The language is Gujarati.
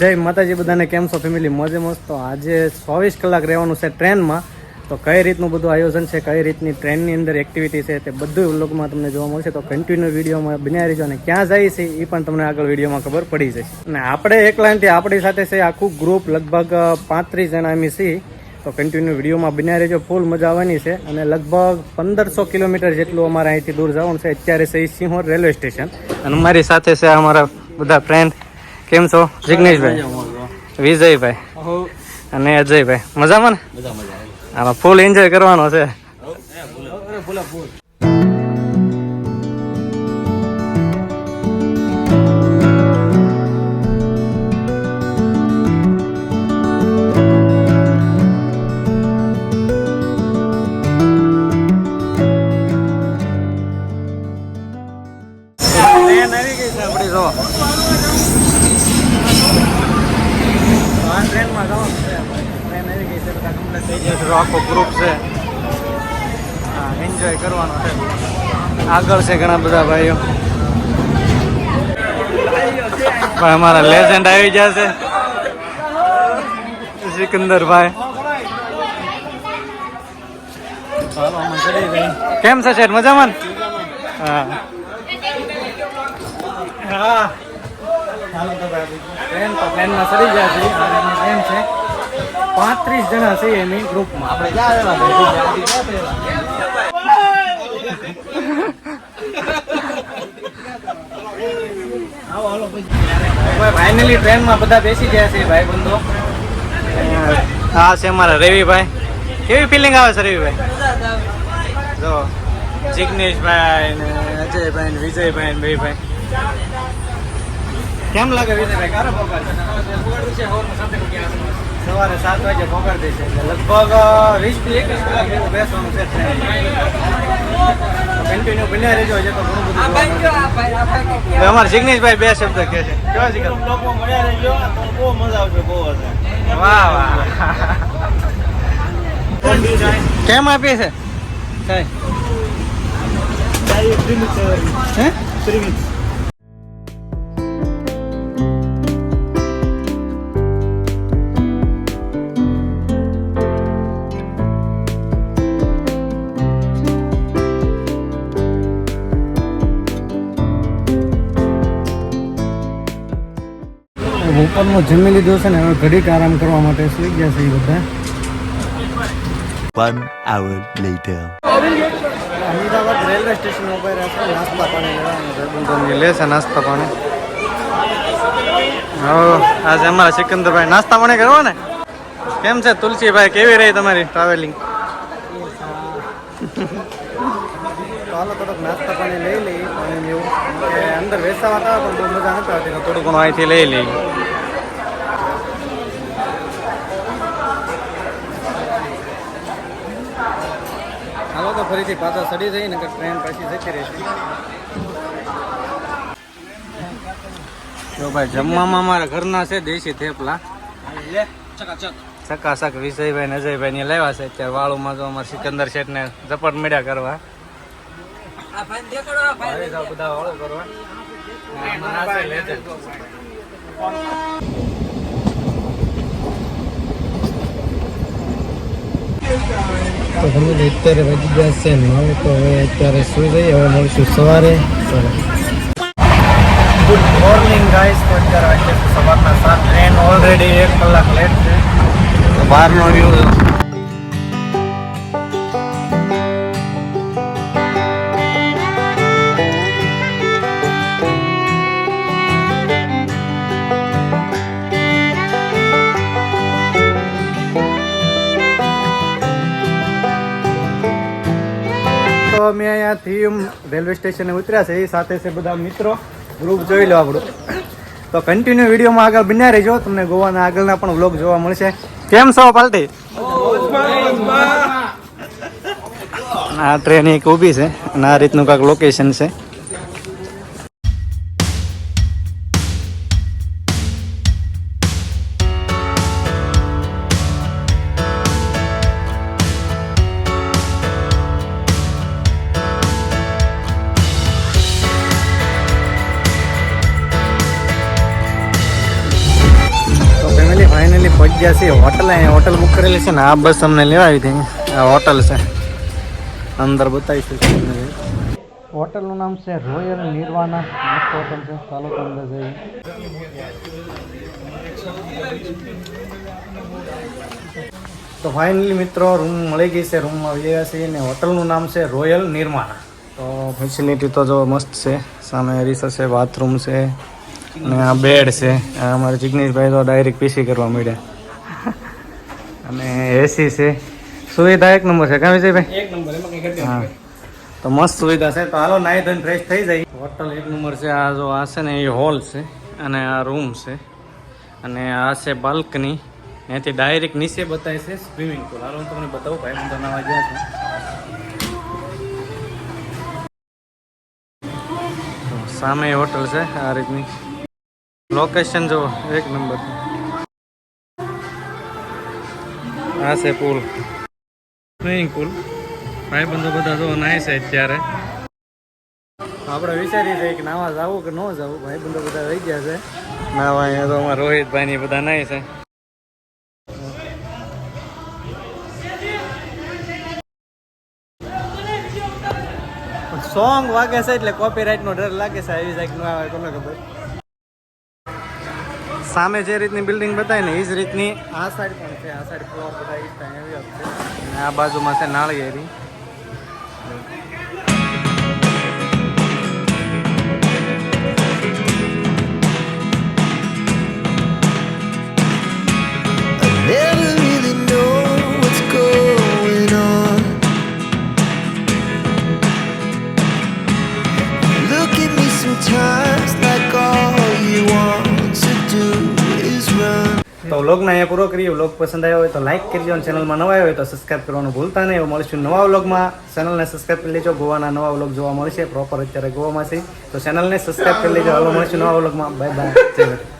જય માતાજી, બધાને કેમ છો? ફેમિલી, મોજે મસ્ત. તો આજે ચોવીસ કલાક રહેવાનું છે ટ્રેનમાં. તો કઈ રીતનું બધું આયોજન છે, કઈ રીતની ટ્રેનની અંદર એક્ટિવિટી છે તે બધું વ્લોગમાં તમને જોવા મળશે. તો કન્ટિન્યુ વિડીયોમાં બન્યા રહીજો અને ક્યાં જાય છે એ પણ તમને આગળ વિડીયોમાં ખબર પડી જશે. અને આપણે એકલા નથી આપણી સાથે છે આખું ગ્રુપ લગભગ પાંત્રીસ જણા એમ છીએ. તો કન્ટિન્યુ વિડીયોમાં બન્યા રહેજો ફૂલ મજા આવવાની છે. અને લગભગ પંદરસો કિલોમીટર જેટલું અમારે અહીંથી દૂર જવાનું છે. અત્યારે છે સિંહોર રેલવે સ્ટેશન અને અમારી સાથે છે અમારા બધા ફ્રેન્ડ કેમ છો? જિગ્નેશભાઈ. વિજયભાઈ. અને અજયભાઈ. મજામાં ને? આમાં ફૂલ એન્જોય કરવાનો છે આપણી જો. ટ્રેનમાં જવાનું છે ટ્રેન આવી ગઈ છે થઈ ગયા છે. આખો ગ્રુપ છે. હા એન્જોય કરવાનો છે. આગળ છે ઘણા બધા ભાઈઓ. પણ અમારા લેજેન્ડ આવી ગયા છે. સિકંદરભાઈ. કેમ છે શેઠ? મજામાં હા. હા. હાલો ટ્રેન તો પાંત્રીસ જણા છે એની ગ્રુપમાં આપણે ફાઇનલી ટ્રેનમાં બધા બેસી ગયા છે, ભાઈ બંધો. હા, છે અમારા રવિભાઈ. કેવી ફિલિંગ આવે છે, રવિભાઈ? જો, જિગ્નેશભાઈ ને અજયભાઈ ને વિજયભાઈ ને ભાઈ કેમ લાગે વિજયભાઈ ક્યારે પગાર સવારે સાત વાગે પગાર દેશે લગભગ વીસથી એકવીસ કલાક જેવું બેસવાનું છે કન્ટિન્યુ બન્યા રહેજો છે તો ઘણું બધું અમારા જિગ્નેશભાઈ બે શબ્દ કહે છે. કેવા છે લોકો મળ્યા રહેજો તો બહુ મજા આવશે બહુ હશે. વાહ વાહ. કેમ આપી છે? સાહેબ. હે? ઉપરનું જમી લીધું છે ને હવે ઘડીક આરામ કરવા માટે સુઈ ગયા છે એ બધા. One hour later. Ahmedabad railway station ઉપર નાસ્તા પાણી લે છે નાસ્તા પાણી. હો આજે અમારા સિકંદરભાઈ નાસ્તા પાણી કરવા ને કેમ છે તુલસીભાઈ કેવી રહી તમારી ટ્રાવેલિંગ ચાલો થોડોક નાસ્તા પાણી લઈ લઈ અને એવું કે અંદર વેસાવા હતા પણ બહુ મજા નથી આવતી થોડું ઘણું અહીંથી લઈ લઈ હાલો તો ફરીથી પાછા સડી જઈ ને ટ્રેન પછી જતી રહેશે જો ભાઈ જમવામાં અમારા ઘરના છે દેશી થેપલા ચકાચક વિજયભાઈ ને અજયભાઈ ને લાવ્યા છે અત્યારે વાળુમાં તો અમારા સિકંદર શેઠ ને ઝપટ મેળ્યા કરવા તો તમે અત્યારે વધી ગયા છે નવ તો હવે અત્યારે સુઈ જઈએ હવે મળીશું સવારે. ગુડ મોર્નિંગ ગાઈસ તો અત્યારે વાગ્યા સવારના સાત. ટ્રેન ઓલરેડી એક કલાક લેટ છે. તો બહારનો વ્યૂ અમે અહીંયાથી રેલવે સ્ટેશને ઉતર્યા છે. એ સાથે છે બધા મિત્રો. ગ્રુપ જોઈ લો આપણું. તો કન્ટિન્યુ વિડીયોમાં આગળ બન્યા રહેજો. તમને ગોવાના આગળના પણ વ્લોગ જોવા મળશે. કેમ છો પાલટી? આ ટ્રેન એક ઊભી છે અને આ રીતનું કાંઈક લોકેશન છે. પહોંચી ગયા છીએ હોટલ અહીંયા હોટલ બુક કરેલી છે ને આ બસ અમને લેવા આવી હતી. આ હોટલ છે. અંદર બતાવીશું તમને. હોટલનું નામ છે રોયલ નિર્વાના મસ્ત હોટલ છે. ચાલો તો જઈએ. તો ફાઇનલી મિત્રો રૂમ મળી ગઈ છે. રૂમમાં ગયા છીએ ને હોટલનું નામ છે રોયલ નિર્માણા તો ફેસિલિટી તો જો મસ્ત છે. સામે રિસર છે બાથરૂમ છે અને આ બેડ છે. આ અમારે જિગ્નેશભાઈ તો ડાયરેક્ટ પીસી કરવા મળ્યા અને એસી છે. સુવિધા એક નંબર છે કાં વિજયભાઈ? એક નંબર એમાં કઈ હા. તો મસ્ત સુવિધા છે. તો હાલો નાઈ ધોઈને ફ્રેશ થઈ જાય. હોટલ એક નંબર છે આ જો આ છે ને એ હોલ છે અને આ રૂમ છે. અને આ છે બાલ્કની. ત્યાંથી ડાયરેક્ટ નીચે બતાવે છે સ્વિમિંગ પુલ. હાલો હું તમને બતાવું ભાઈ હું તો નવા ગયા છું સામે હોટલ છે આ રીતની. લોકેશન જો એક નંબર. આ છે પુલ. સ્વિમિંગ પુલ ભાઈ બંધો બધા જો નાય છે અત્યારે. આપણે વિચારીએ છીએ કે નાવા જવું કે ન જવું ભાઈ બંધો બધા રહી ગયા છે. નાવા અહીંયા તો અમારા રોહિતભાઈ ની બધા નાય છે. સોંગ વાગે છે એટલે કોપીરાઇટ નો ડર લાગે છે આવી જાય કે ન આવે કોને ખબર? સામે જે રીતની બિલ્ડિંગ બતાવી ને એ જ રીતની. આ સાઈડ પણ છે આ સાઈડ ફ્લોર બધા એ ટાઈમ એવી જ છે. આ બાજુમાં છે નાળિયેરી. પૂરો કરીએ, વ્લોગ પસંદ આવ્યો હોય તો લાઈક કરજો અને ચેનલમાં નવા આવ્યો હોય તો સબસ્ક્રાઈબ કરવાનું ભૂલતા નહીં. મળીશું નવા વ્લોગમાં. ચેનલને સબસ્ક્રાઈબ કરી લેજો. ગોવાના નવા વ્લોગ જોવા મળશે. પ્રોપર અત્યારે ગોવામાં છે. તો ચેનલને સબસ્ક્રાઈબ કરી લેજો. હવે મળીશું નવા વ્લોગમાં. Bye bye